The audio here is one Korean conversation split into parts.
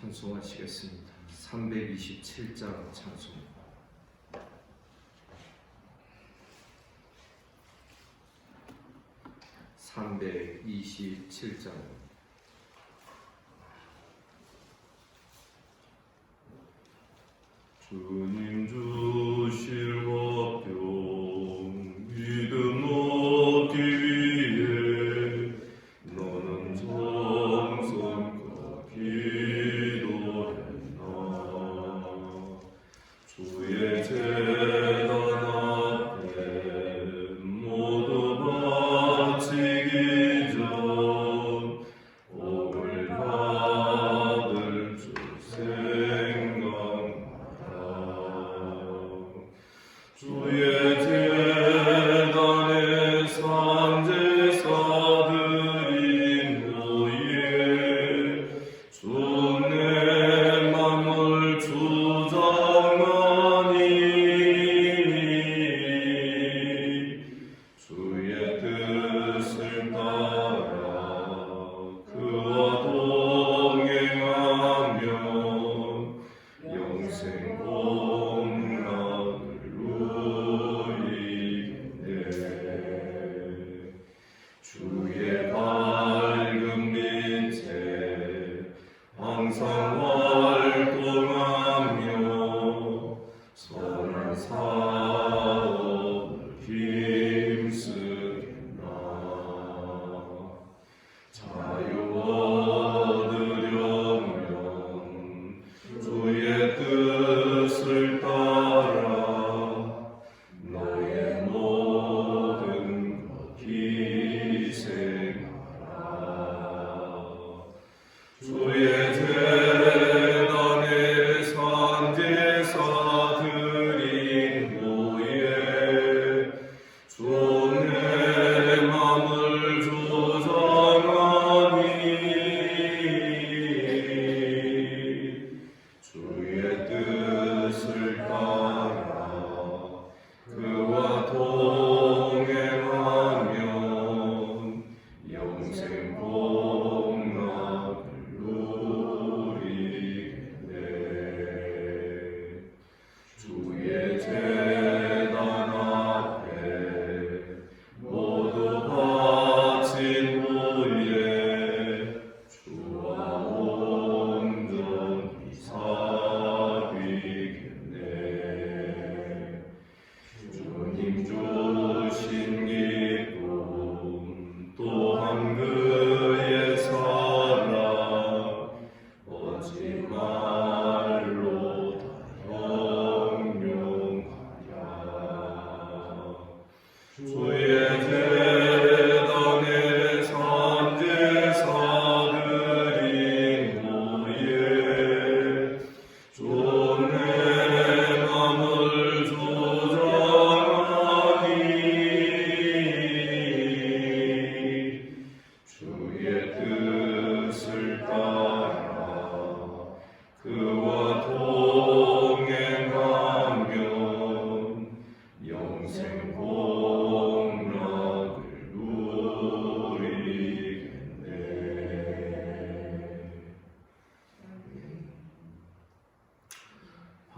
찬송하시겠습니다. 327장 찬송. (327장) 주님 মাংস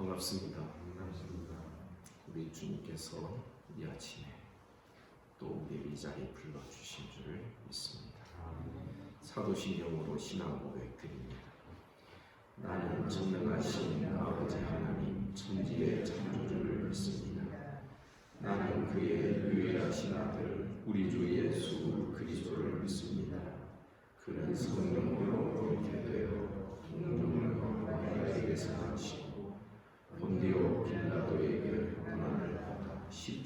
반갑습니다. 반갑습니다. 우리 주님께서 이 아침에 또 우리 이 자리에 불러주신 줄을 믿습니다. 사도신경으로 신앙 고백드립니다. 나는 전능하신 아버지 하나님 천지의 창조주를 믿습니다. 나는 그의 유일하신 아들 우리 주 예수 그리스도를 믿습니다. 그는 성령으로 잉태되어 동정과 마리아에게서 나시고 본디오 빌라도에게 고난을 받아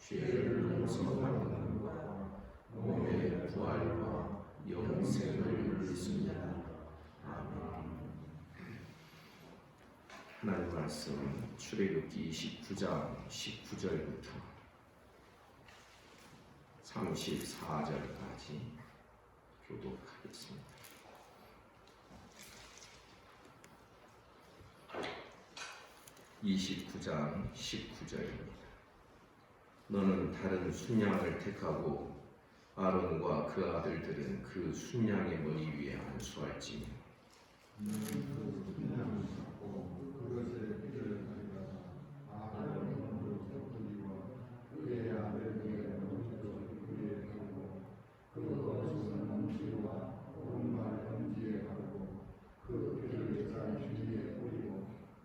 죄를 용서받는 것과 몸의 부활과 영생을 믿습니다. 아멘. 하나님 말씀 출애굽기 29장 19절부터 34절까지 교독하겠습니다. (29장 19절입니다) 너는 다른 순양을 택하고 아론과 그 아들들은 그 순양의 머리 위에 안수할지니.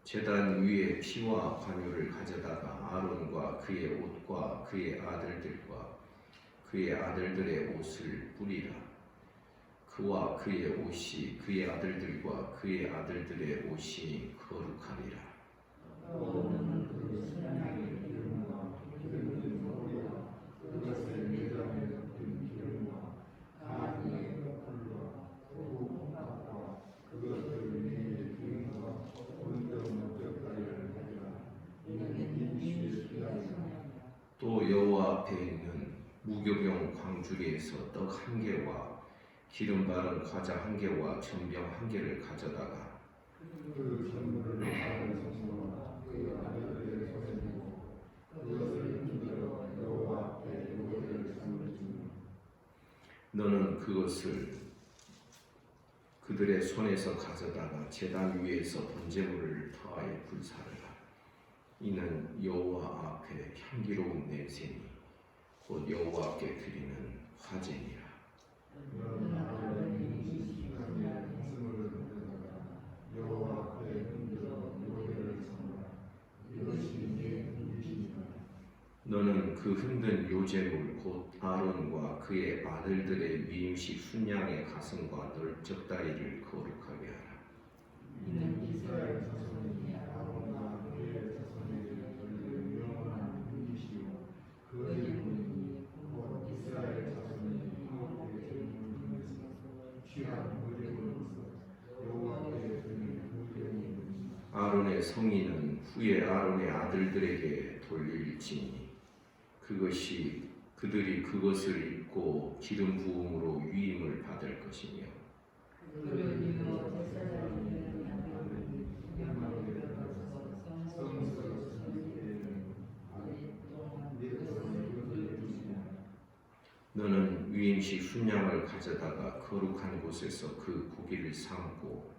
제단 위에 피와 관유를 가져다가 그의 옷과 그의 아들들과 그의 아들들의 옷을 뿌리라. 그와 그의 옷이 그의 아들들과 그의 아들들의 옷이 거룩하리라. 또 여호와 앞에 있는 무교병 광주리에서 떡 한 개와 기름 바른 과자 한 개와 전병 한 개를 가져다가 너는 그것을 그들의 손에서 가져다가 제단 위에서 번제물을 더하여 불사르라. 이는 여호와 앞에 향기로운 냄새니 곧 여호와께 드리는 화제니라. 너는 그 흔든 요제물 곧 아론과 그의 아들들의 위임식 순양의 가슴과 넓적 다리를 거룩하게 하라. 성인은 후에 아론의 아들들에게 돌릴지니 그것이 그들이 그것을 입고 기름 부음으로 위임을 받을 것이며 너는 위임식 순양을 가져다가 거룩한 곳에서 그 고기를 삶고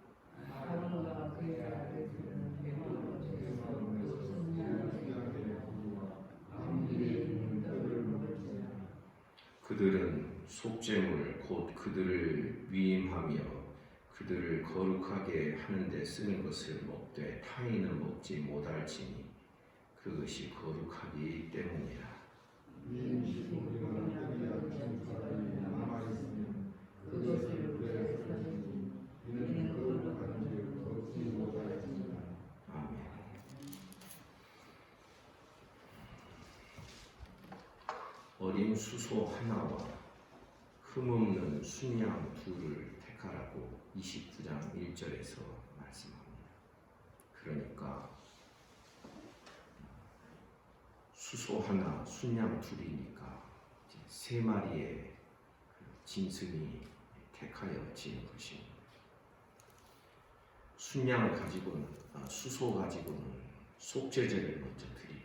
그들은 속죄물 곧 그들을 위임하며 그들을 거룩하게 하는데 쓰는 것을 먹되 타인은 먹지 못할지니 그것이 거룩하기 때문이라. 아멘. 어린 수소 하나와 흠없는 순양 둘을 택하라고 29장 1절에서 말씀합니다. 그러니까 수소 하나, 순양 둘이니까 세 마리의 그 짐승이 택하여 지은 것입니다. 순양을 가지고는 아, 수소 가지고는 속죄제를 먼저 합니다.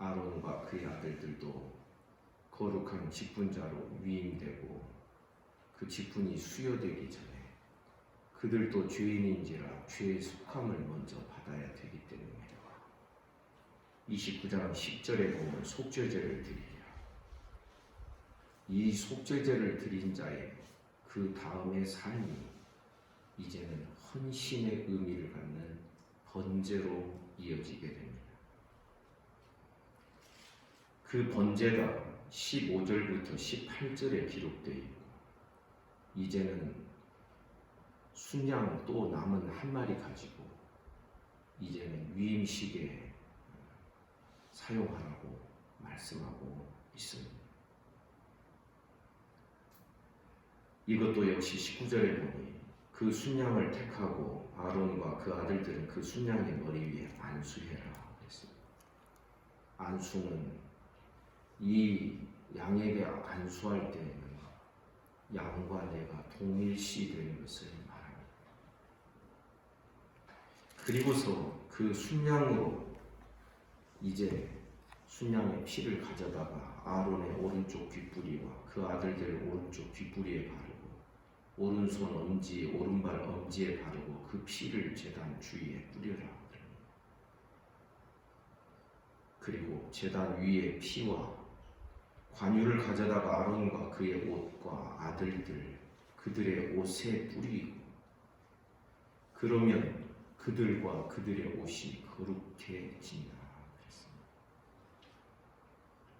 아론과 그의 아들들도 거룩한 직분자로 위임되고 그 직분이 수여되기 전에 그들도 죄인인지라 죄의 속함을 먼저 받아야 되기 때문입니다. 29장 10절에 보면 속죄제를 드리라. 이 속죄제를 드린 자의 그 다음의 삶이 이제는 헌신의 의미를 갖는 번제로 이어지게 됩니다. 그 번제가 15절부터 18절에 기록되어 있고 이제는 순양 또 남은 한 마리 가지고 이제는 위임식에 사용하라고 말씀하고 있습니다. 이것도 역시 19절에 보니 그 순양을 택하고 아론과 그 아들들은 그 순양의 머리 위에 안수해라 그랬습니다. 안수는 이 양에게 안수할 때에는 양과 내가 동일시 되는 것을 말합니다. 그리고서 그 순양으로 이제 순양의 피를 가져다가 아론의 오른쪽 귓부리와 그 아들들 오른쪽 귓부리에 바르고 오른손 엄지 오른발 엄지에 바르고 그 피를 제단 주위에 뿌려라 그리고 제단 위에 피와 관유를 가져다가 아론과 그의 옷과 아들들 그들의 옷에 뿌리고 그러면 그들과 그들의 옷이 그랬습니다.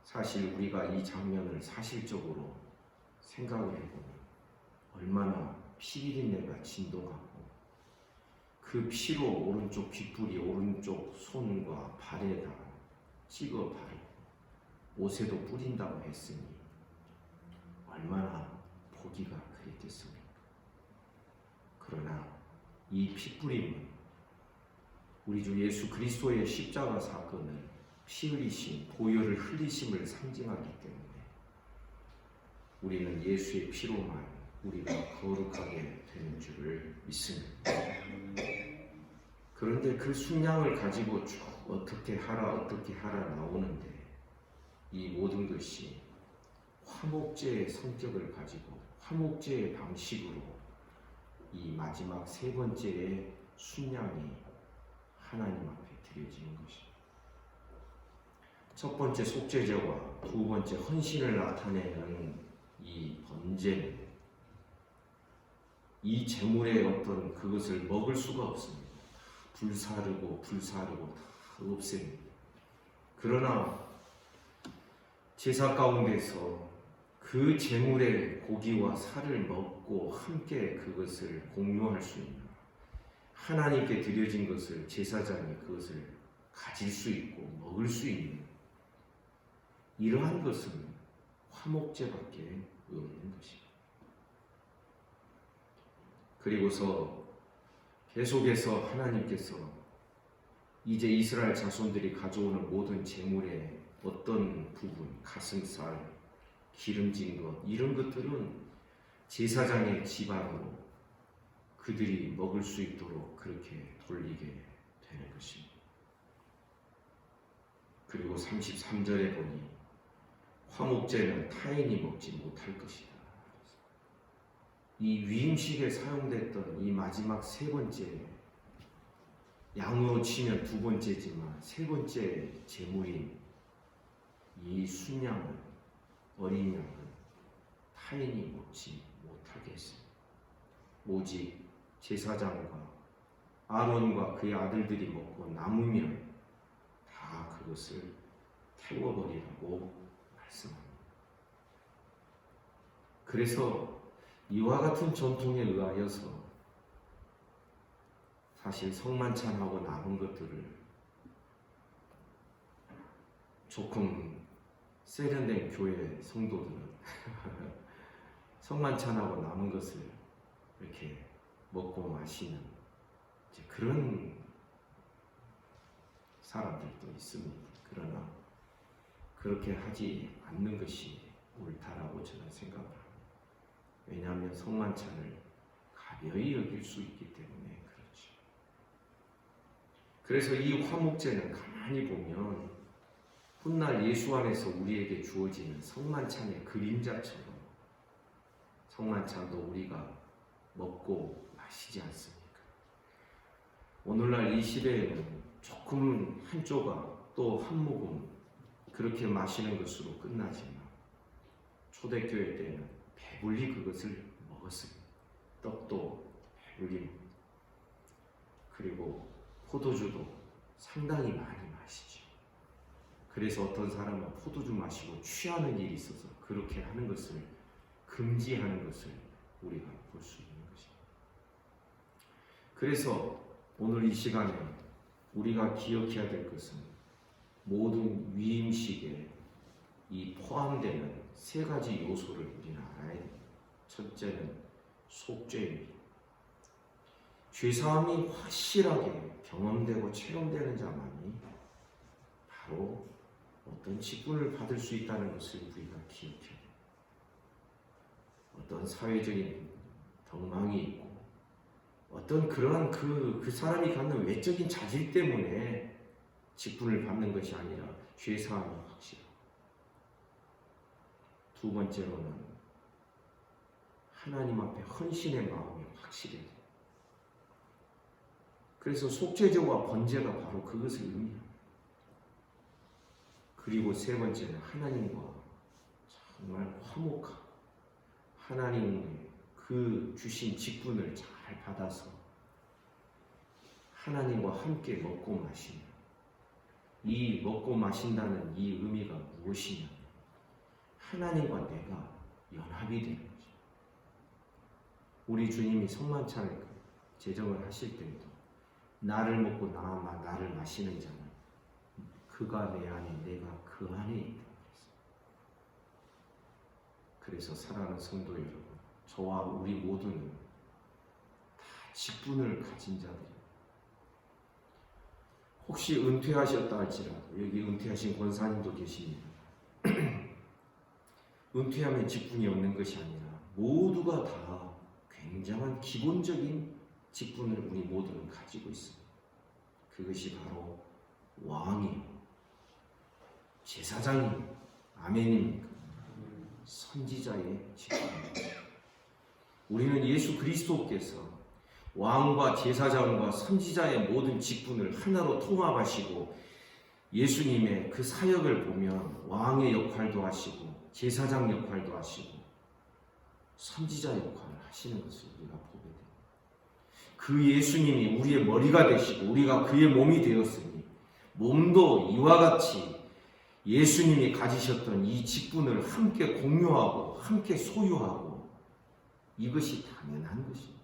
사실 우리가 이 장면을 사실적으로 생각을 해보면 얼마나 피비린내가 진동하고 그 피로 오른쪽 귓불이 오른쪽 손과 발에다 찍어 바르고 옷에도 뿌린다고 했으니 얼마나 보기가 그랬겠습니까? 그러나 이 피뿌림은 우리 주 예수 그리스도의 십자가 사건을 피 흘리심, 보혈을 흘리심을 상징하기 때문에 우리는 예수의 피로만 우리가 거룩하게 되는 줄을 믿습니다. 그런데 그 순양을 가지고 쭉 어떻게 하라 어떻게 하라 나오는데 이 모든 것이 화목제의 성격을 가지고 화목제의 방식으로 이 마지막 세 번째의 순양이 하나님 앞에 드려지는 것입니다. 첫 번째 속죄제와 두 번째 헌신을 나타내는 이 번제는 이 제물의 어떤 그것을 먹을 수가 없습니다. 불사르고 불사르고 다 없앱니다. 그러나 제사 가운데서 그 제물의 고기와 살을 먹고 함께 그것을 공유할 수 있는 하나님께 드려진 것을 제사장이 그것을 가질 수 있고 먹을 수 있는 이러한 것은 화목제밖에 없는 것입니다. 그리고서 계속해서 하나님께서 이제 이스라엘 자손들이 가져오는 모든 제물의 어떤 부분, 가슴살, 기름진 것 이런 것들은 제사장의 집안으로 그들이 먹을 수 있도록 그렇게 돌리게 되는 것입니다. 그리고 33절에 보니 화목제는 타인이 먹지 못할 것이다. 이 위임식에 사용됐던 이 마지막 세 번째 양으로 치면 두 번째지만 세 번째 제물인 이 순양은 어린 양은 타인이 먹지 못하게 했습니다. 오직 제사장과 아론과 그의 아들들이 먹고 남으면 다 그것을 태워버리라고 말씀합니다. 그래서 이와 같은 전통에 의하여서 사실 성만찬하고 남은 것들을 조금 세련된 교회 성도들은 성만찬하고 남은 것을 이렇게 먹고 마시는 그런 사람들도 있습니다. 그러나 그렇게 하지 않는 것이 옳다라고 저는 생각을 합니다. 왜냐하면 성만찬을 가벼이 여길 수 있기 때문에 그렇죠. 그래서 이 화목제는 가만히 보면 훗날 예수 안에서 우리에게 주어지는 성만찬의 그림자처럼 성만찬도 우리가 먹고 마시지 않습니까? 오늘날 이 시대에는 조금 한 조각 또 한 모금 그렇게 마시는 것으로 끝나지만 초대교회 때는 배불리 그것을 먹었습니다. 떡도 배불리 먹 그리고 포도주도 상당히 많이 마시죠. 그래서 어떤 사람은 포도 주 마시고 취하는 일이 있어서 그렇게 하는 것을 금지하는 것을 우리가 볼 수 있는 것입니다. 그래서 오늘 이 시간에 우리가 기억해야 될 것은 모든 위임식에 이 포함되는 세 가지 요소를 우리는 알아야 됩니다. 첫째는 속죄입니다. 죄사함이 확실하게 경험되고 체험되는 자만이 바로 어떤 직분을 받을 수 있다는 것을 우리가 기억해야 돼요. 어떤 사회적인 덕망이 있고 어떤 그러한 그, 그 사람이 갖는 외적인 자질 때문에 직분을 받는 것이 아니라 죄사함이 확실하고 두 번째로는 하나님 앞에 헌신의 마음이 확실해야 돼요. 그래서 속죄제와 번제가 바로 그것을 의미합니다. 그리고 세 번째는 하나님과 정말 화목하고 하나님의 그 주신 직분을 잘 받아서 하나님과 함께 먹고 마시는 이 먹고 마신다는 이 의미가 무엇이냐? 하나님과 내가 연합이 되는 거죠. 우리 주님이 성만찬을 제정을 하실 때에도 나를 먹고 나, 나를 마시는 자는 그가 내 안에 내가 그 안에 있다 그랬어요. 그래서 사랑하는 성도 여러분, 저와 우리 모두는 다 직분을 가진 자들이에요. 혹시 은퇴하셨다 할지라도 여기 은퇴하신 권사님도 계십니다. 은퇴하면 직분이 없는 것이 아니라 모두가 다 굉장한 기본적인 직분을 우리 모두는 가지고 있습니다. 그것이 바로 왕이요, 제사장이요, 아멘입니까? 선지자의 직분입니다. 우리는 예수 그리스도께서 왕과 제사장과 선지자의 모든 직분을 하나로 통합하시고 예수님의 그 사역을 보면 왕의 역할도 하시고 제사장 역할도 하시고 선지자 역할을 하시는 것을 우리가 보게 됩니다. 그 예수님이 우리의 머리가 되시고 우리가 그의 몸이 되었으니 몸도 이와 같이 예수님이 가지셨던 이 직분을 함께 공유하고 함께 소유하고 이것이 당연한 것입니다.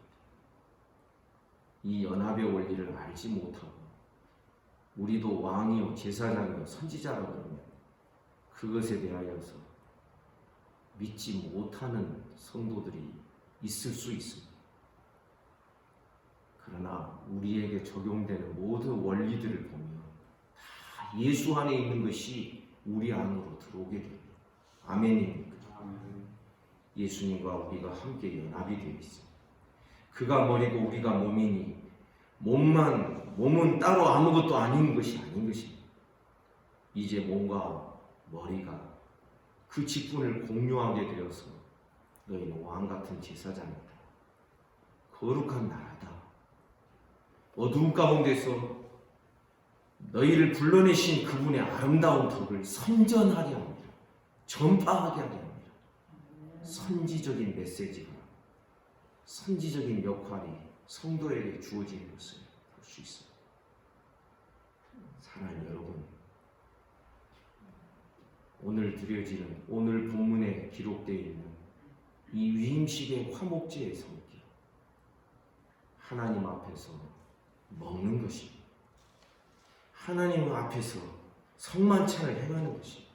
이 연합의 원리를 알지 못하고 우리도 왕이요 제사장이요 선지자라고 그러면 그것에 대하여서 믿지 못하는 성도들이 있을 수 있습니다. 그러나 우리에게 적용되는 모든 원리들을 보면 다 예수 안에 있는 것이 우리 안으로 들어오게 됩니다. 아멘입니까? 예수님과 우리가 함께 연합이 되어 있습니다. 그가 머리고 우리가 몸이니 몸만 몸은 따로 아무것도 아닌 것이 아닌 것입니다. 이제 몸과 머리가 그 직분을 공유하게 되어서 너희는 왕 같은 제사장이다. 거룩한 나라다. 어두운 가운데서 너희를 불러내신 그분의 아름다운 덕을 선전하게 합니다. 전파하게 하게 합니다. 선지적인 메시지가 선지적인 역할이 성도에게 주어지는 것을 볼 수 있습니다. 사랑하는 여러분, 오늘 드려지는 오늘 본문에 기록되어 있는 이 위임식의 화목제의 성기 하나님 앞에서 먹는 것입니다. 하나님 앞에서 성만찬을 행하는 것입니다.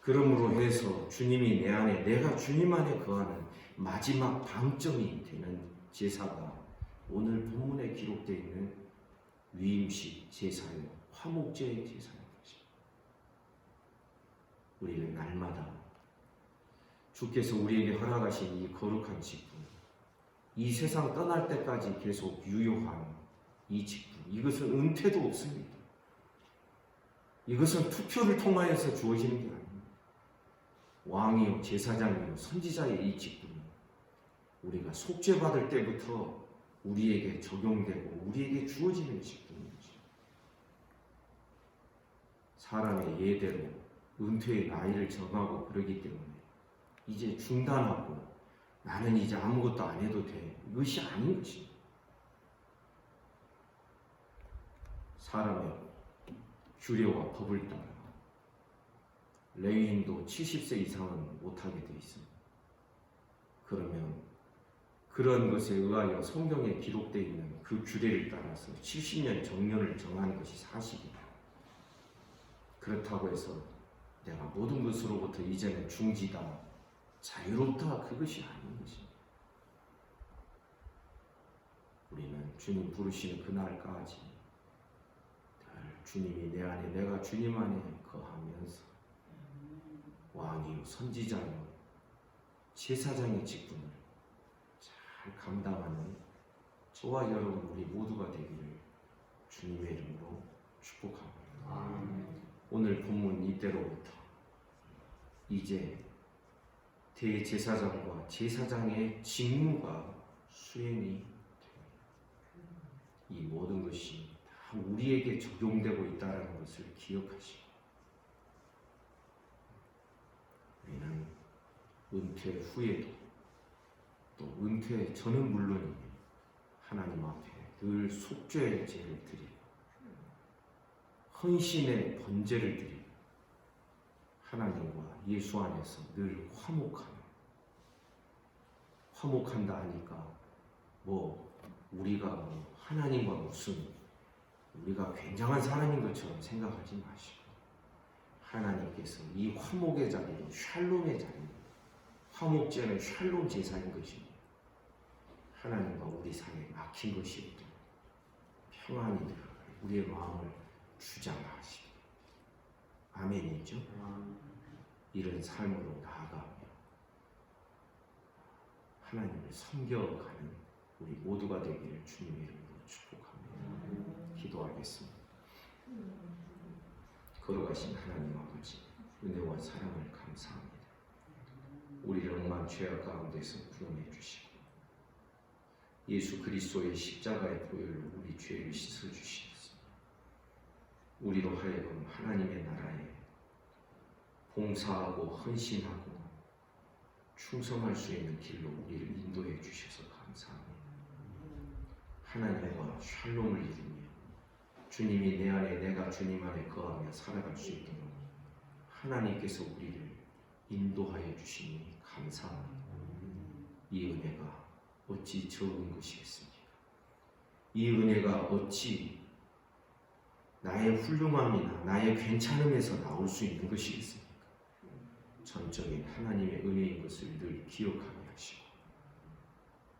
그러므로 해서 주님이 내 안에 내가 주님 안에 거하는 마지막 방점이 되는 제사가 오늘 본문에 기록되어 있는 위임식 제사요 화목제의 제사인 것입니다. 우리는 날마다 주께서 우리에게 허락하신 이 거룩한 직분, 이 세상 떠날 때까지 계속 유효한 이 직분, 이것은 은퇴도 없습니다. 이것은 투표를 통하여서 주어지는 게 아닙니다. 왕이요, 제사장이요, 선지자의 이 직분이 우리가 속죄받을 때부터 우리에게 적용되고 우리에게 주어지는 직분인 거죠. 사람의 예대로 은퇴의 나이를 정하고 그러기 때문에 이제 중단하고 나는 이제 아무것도 안 해도 돼. 이것이 아닌 것입니다. 사람의 규례와 법을 따라 레위인도 70세 이상은 못하게 돼 있습니다. 그러면 그런 것에 의하여 성경에 기록되어 있는 그 규례를 따라서 70년 정년을 정하는 것이 사실이다. 그렇다고 해서 내가 모든 것으로부터 이제는 중지다, 자유롭다 그것이 아닌 것입니다. 주님 부르시는 그날까지 늘 주님이 내 안에 내가 주님 안에 거하면서 왕이요 선지자요 제사장의 직분을 잘 감당하는 저와 여러분 우리 모두가 되기를 주님의 이름으로 축복합니다. 오늘 본문 이때로부터 이제 대제사장과 제사장의 직무가 수행이 됩니다. 이 모든 것이 다 우리에게 적용되고 있다는 것을 기억하시고 우리는 은퇴 후에도 또 은퇴 전은 물론이고 하나님 앞에 늘 속죄의 죄를 드리고 헌신의 번제를 드리고 하나님과 예수 안에서 늘 화목하며 화목한다 하니까 뭐 우리가 뭐 하나님과 무슨 우리가 굉장한 사람인 것처럼 생각하지 마시고 하나님께서 이 화목의 자리로 샬롬의 자리로 화목제는 샬롬 제사인 것입니다. 하나님과 우리 사이에 막힌 것이 없도록 평안이 들어갈 우리의 마음을 주장하시고 아멘이죠. 이런 삶으로 나아가며 하나님을 섬겨가는 우리 모두가 되기를 주님의 이름으로 축복합니다. 기도하겠습니다. 걸어가신 하나님 아버지 은혜와 사랑을 감사합니다. 우리를 억만 죄악 가운데서 구원해 주시고 예수 그리스도의 십자가의 보혈로 우리 죄를 씻어 주시옵소서. 우리로 하여금 하나님의 나라에 봉사하고 헌신하고 충성할 수 있는 길로 우리를 인도해 주셔서 감사합니다. 하나님과 샬롬을 이루며 주님이 내 안에 내가 주님 안에 거하며 살아갈 수 있도록 하나님께서 우리를 인도하여 주시니 감사합니다. 이 은혜가 어찌 적은 것이겠습니까? 이 은혜가 어찌 나의 훌륭함이나 나의 괜찮음에서 나올 수 있는 것이겠습니까? 전적인 하나님의 은혜인 것을 늘 기억하게 하시고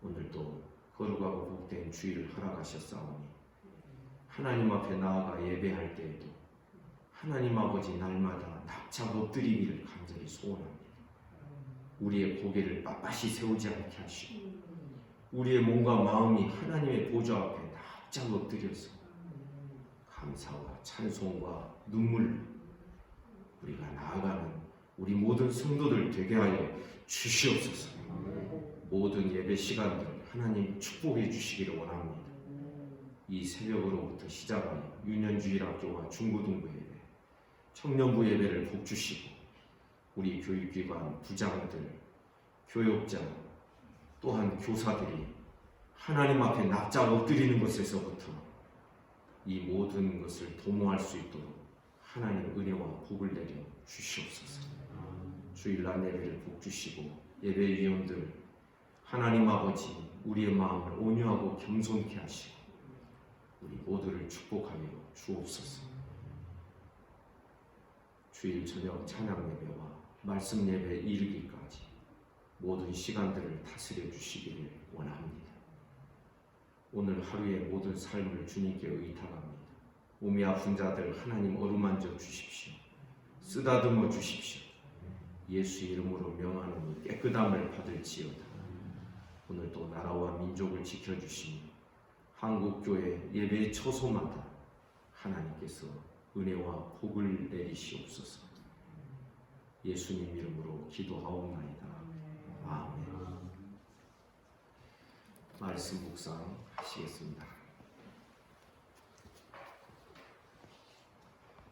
오늘도 거룩하고 복된 주의를 허락하셨사오니 하나님 앞에 나아가 예배할 때에도 하나님 아버지 날마다 납작 엎드리기를 간절히 소원합니다. 우리의 고개를 빳빳이 세우지 않게 하시고 우리의 몸과 마음이 하나님의 보좌 앞에 납작 엎드려서 감사와 찬송과 눈물 우리가 나아가는 우리 모든 성도들 되게 하여 주시옵소서. 모든 예배 시간들 하나님 축복해 주시기를 원합니다. 이 새벽으로부터 시작하여 유년주일학교와 중고등부 예배, 청년부 예배를 복 주시고 우리 교육기관 부장들, 교육자, 또한 교사들이 하나님 앞에 납작 엎드리는 것에서부터 이 모든 것을 도모할 수 있도록 하나님 은혜와 복을 내려 주시옵소서. 주일날 예배를 복 주시고 예배위원들 하나님 아버지 우리의 마음을 온유하고 겸손케 하시고 우리 모두를 축복하여 주옵소서. 주일 저녁 찬양 예배와 말씀 예배 이르기까지 모든 시간들을 다스려 주시기를 원합니다. 오늘 하루의 모든 삶을 주님께 의탁합니다. 몸이 아픈 자들 하나님 어루만져 주십시오. 쓰다듬어 주십시오. 예수 이름으로 명하노니 깨끗함을 받을지어다. 오늘 또 나라와 민족을 지켜주시니 한국교회 예배 처소마다 하나님께서 은혜와 복을 내리시옵소서. 예수님 이름으로 기도하옵나이다. 아멘. 말씀 묵상 하시겠습니다.